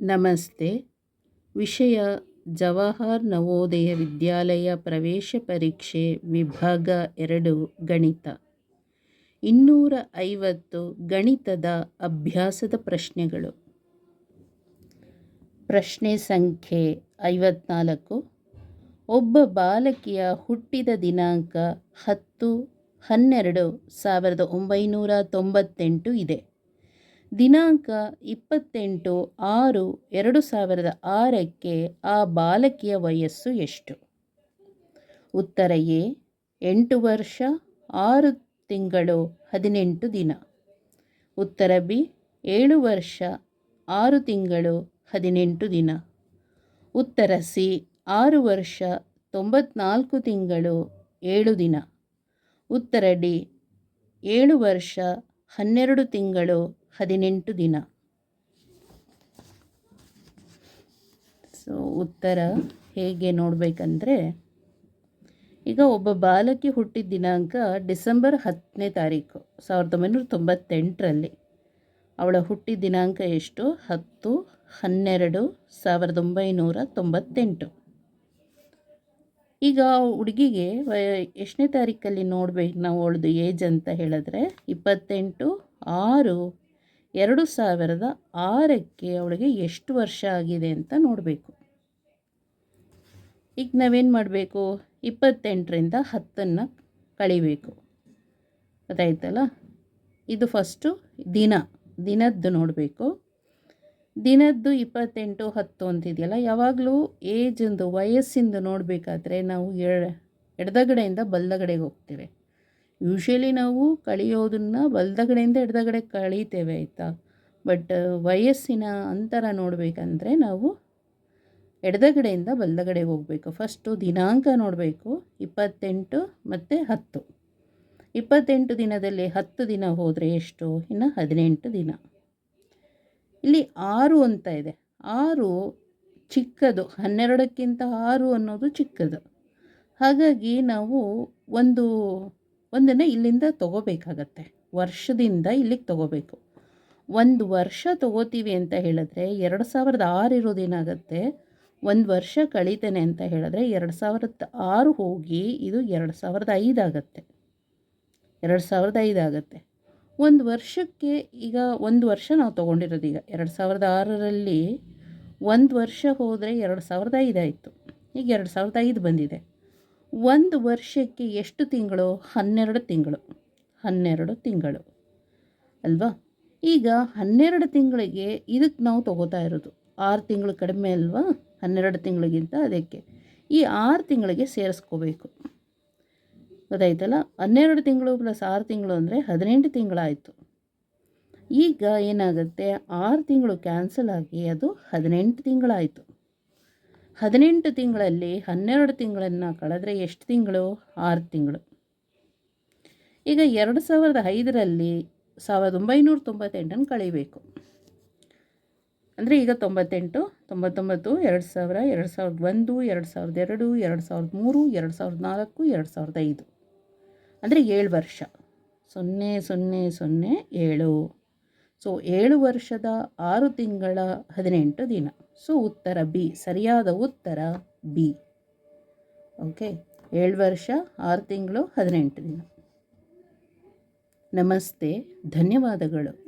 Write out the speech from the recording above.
ನಮಸ್ತೆ. ವಿಷಯ ಜವಾಹರ್ ನವೋದಯ ವಿದ್ಯಾಲಯ ಪ್ರವೇಶ ಪರೀಕ್ಷೆ ವಿಭಾಗ ಎರಡು ಗಣಿತ. ಇನ್ನೂರ ಐವತ್ತು ಗಣಿತದ ಅಭ್ಯಾಸದ ಪ್ರಶ್ನೆಗಳು. ಪ್ರಶ್ನೆ ಸಂಖ್ಯೆ ಐವತ್ನಾಲ್ಕು. ಒಬ್ಬ ಬಾಲಕಿಯ ಹುಟ್ಟಿದ ದಿನಾಂಕ ಹತ್ತು ಹನ್ನೆರಡು ಸಾವಿರದ ಒಂಬೈನೂರ ತೊಂಬತ್ತೆಂಟು ಇದೆ. ದಿನಾಂಕ ಇಪ್ಪತ್ತೆಂಟು ಆರು ಎರಡು ಸಾವಿರದ ಆರಕ್ಕೆ ಆ ಬಾಲಕಿಯ ವಯಸ್ಸು ಎಷ್ಟು? ಉತ್ತರ ಎ, ಎಂಟು ವರ್ಷ, ಆರು ತಿಂಗಳು, ಹದಿನೆಂಟು ದಿನ. ಉತ್ತರ ಬಿ, ಏಳು ವರ್ಷ, ಆರು ತಿಂಗಳು, ಹದಿನೆಂಟು ದಿನ. ಉತ್ತರ ಸಿ, ಆರು ವರ್ಷ, ತೊಂಬತ್ನಾಲ್ಕು ತಿಂಗಳು, ಏಳು ದಿನ. ಉತ್ತರ ಡಿ, ಏಳು ವರ್ಷ, ಹನ್ನೆರಡು ತಿಂಗಳು ಹದಿನೆಂಟು ದಿನ. ಸೊ ಉತ್ತರ ಹೇಗೆ ನೋಡಬೇಕಂದ್ರೆ, ಈಗ ಒಬ್ಬ ಬಾಲಕಿ ಹುಟ್ಟಿದ ದಿನಾಂಕ ಡಿಸೆಂಬರ್ ಹತ್ತನೇ ತಾರೀಕು, ಸಾವಿರದ ಒಂಬೈನೂರ ತೊಂಬತ್ತೆಂಟರಲ್ಲಿ. ಅವಳ ಹುಟ್ಟಿದ ದಿನಾಂಕ ಎಷ್ಟು? ಹತ್ತು ಹನ್ನೆರಡು ಸಾವಿರದ ಒಂಬೈನೂರ ತೊಂಬತ್ತೆಂಟು. ಈಗ ಹುಡುಗಿಗೆ ಎಷ್ಟನೇ ತಾರೀಕಲ್ಲಿ ನೋಡ್ಬೇಕು, ನಾವು ಅವಳದು ಏಜ್ ಅಂತ ಹೇಳಿದ್ರೆ, ಇಪ್ಪತ್ತೆಂಟು ಆರು ಎರಡು ಸಾವಿರದ ಆರಕ್ಕೆ ಅವಳಿಗೆ ಎಷ್ಟು ವರ್ಷ ಆಗಿದೆ ಅಂತ ನೋಡಬೇಕು. ಈಗ ನಾವೇನು ಮಾಡಬೇಕು? ಇಪ್ಪತ್ತೆಂಟರಿಂದ ಹತ್ತನ್ನು ಕಳಿಬೇಕು. ಗೊತ್ತಾಯ್ತಲ್ಲ? ಇದು ಫಸ್ಟು ದಿನ, ದಿನದ್ದು ನೋಡಬೇಕು. ದಿನದ್ದು ಇಪ್ಪತ್ತೆಂಟು, ಹತ್ತು ಅಂತಿದೆಯಲ್ಲ, ಯಾವಾಗಲೂ ಏಜಿಂದು ವಯಸ್ಸಿಂದು ನೋಡಬೇಕಾದ್ರೆ ನಾವು ಎಡದಗಡೆಯಿಂದ ಬಲ್ಲಗಡೆಗೆ ಹೋಗ್ತೇವೆ. ಯೂಶ್ವಲಿ ನಾವು ಕಳೆಯೋದನ್ನು ಬಲದಗಡೆಯಿಂದ ಎಡದಗಡೆ ಕಳೀತೇವೆ ಆಯಿತಾ? ಬಟ್ ವಯಸ್ಸಿನ ಅಂತರ ನೋಡಬೇಕಂದ್ರೆ ನಾವು ಎಡದಗಡೆಯಿಂದ ಬಲ್ದಗಡೆ ಹೋಗಬೇಕು. ಫಸ್ಟು ದಿನಾಂಕ ನೋಡಬೇಕು, ಇಪ್ಪತ್ತೆಂಟು ಮತ್ತು ಹತ್ತು. ಇಪ್ಪತ್ತೆಂಟು ದಿನದಲ್ಲಿ ಹತ್ತು ದಿನ ಹೋದರೆ ಎಷ್ಟು? ಇನ್ನು ಹದಿನೆಂಟು ದಿನ. ಇಲ್ಲಿ ಆರು ಅಂತ ಇದೆ. ಆರು ಚಿಕ್ಕದು. ಹನ್ನೆರಡಕ್ಕಿಂತ ಆರು ಅನ್ನೋದು ಚಿಕ್ಕದು. ಹಾಗಾಗಿ ನಾವು ಒಂದು ಒಂದನ್ನು ಇಲ್ಲಿಂದ ತಗೋಬೇಕಾಗತ್ತೆ. ವರ್ಷದಿಂದ ಇಲ್ಲಿಗೆ ತಗೋಬೇಕು. ಒಂದು ವರ್ಷ ತಗೋತೀವಿ ಅಂತ ಹೇಳಿದ್ರೆ ಎರಡು ಸಾವಿರದ ಆರು ಇರೋದೇನಾಗತ್ತೆ ಒಂದು ವರ್ಷ ಕಳೀತೇನೆ ಅಂತ ಹೇಳಿದ್ರೆ ಎರಡು ಸಾವಿರದ ಆರು ಹೋಗಿ ಇದು ಎರಡು ಸಾವಿರದ ಐದು ಆಗುತ್ತೆ. ಎರಡು ಸಾವಿರದ ಐದು ಆಗತ್ತೆ. ಒಂದು ವರ್ಷಕ್ಕೆ ಈಗ ಒಂದು ವರ್ಷ ನಾವು ತೊಗೊಂಡಿರೋದು ಈಗ ಎರಡು ಸಾವಿರದ ಆರರಲ್ಲಿ ಒಂದು ವರ್ಷ ಹೋದರೆ ಎರಡು ಸಾವಿರದ ಐದು ಆಯಿತು. ಈಗ ಎರಡು ಸಾವಿರದ ಐದು ಬಂದಿದೆ. ಒಂದು ವರ್ಷಕ್ಕೆ ಎಷ್ಟು ತಿಂಗಳು? ಹನ್ನೆರಡು ತಿಂಗಳು. ಹನ್ನೆರಡು ತಿಂಗಳು. ಅಲ್ವಾ? ಈಗ ಹನ್ನೆರಡು ತಿಂಗಳಿಗೆ ಇದಕ್ಕೆ ನಾವು ತಗೋತಾ ಇರೋದು. ಆರು ತಿಂಗಳು ಕಡಿಮೆ ಅಲ್ವಾ? ಹನ್ನೆರಡು ತಿಂಗಳಿಗಿಂತ ಅದಕ್ಕೆ. ಈ ಆರು ತಿಂಗಳಿಗೆ ಸೇರಿಸ್ಕೋಬೇಕು. ಗೊತ್ತಾಯ್ತಲ್ಲ? ಹನ್ನೆರಡು ತಿಂಗಳು ಪ್ಲಸ್ ಆರು ತಿಂಗಳು ಅಂದರೆ ಹದಿನೆಂಟು ತಿಂಗಳಾಯಿತು. ಈಗ ಏನಾಗುತ್ತೆ? ಆರು ತಿಂಗಳು ಕ್ಯಾನ್ಸಲ್ ಆಗಿ ಅದು ಹದಿನೆಂಟು ತಿಂಗಳಾಯಿತು. ಹದಿನೆಂಟು ತಿಂಗಳಲ್ಲಿ ಹನ್ನೆರಡು ತಿಂಗಳನ್ನು ಕಳೆದ್ರೆ ಎಷ್ಟು ತಿಂಗಳು? ಆರು ತಿಂಗಳು. ಈಗ ಎರಡು ಸಾವಿರದ ಐದರಲ್ಲಿ ಸಾವಿರದ ಒಂಬೈನೂರ ತೊಂಬತ್ತೆಂಟನ್ನು ಕಳಿಬೇಕು. ಅಂದರೆ ಈಗ ತೊಂಬತ್ತೆಂಟು, ತೊಂಬತ್ತೊಂಬತ್ತು, ಎರಡು ಸಾವಿರ, ಎರಡು ಸಾವಿರದ ಒಂದು, ಎರಡು ಸಾವಿರದ ಎರಡು ಎರಡು ಸಾವಿರದ ಮೂರು, ಎರಡು ಸಾವಿರದ ನಾಲ್ಕು, ಎರಡು ಸಾವಿರದ ಐದು. ಅಂದರೆ ಏಳು ವರ್ಷ. ಸೊನ್ನೆ ಸೊನ್ನೆ ಸೊನ್ನೆ, ಏಳು. ಸೊ ಏಳು ವರ್ಷದ ಆರು ತಿಂಗಳ ಹದಿನೆಂಟು ದಿನ. ಸೊ ಉತ್ತರ ಬಿ, ಸರಿಯಾದ ಉತ್ತರ ಬಿ. ಓಕೆ, ಏಳು ವರ್ಷ, ಆರು ತಿಂಗಳು, ಹದಿನೆಂಟು ದಿನ. ನಮಸ್ತೆ, ಧನ್ಯವಾದಗಳು.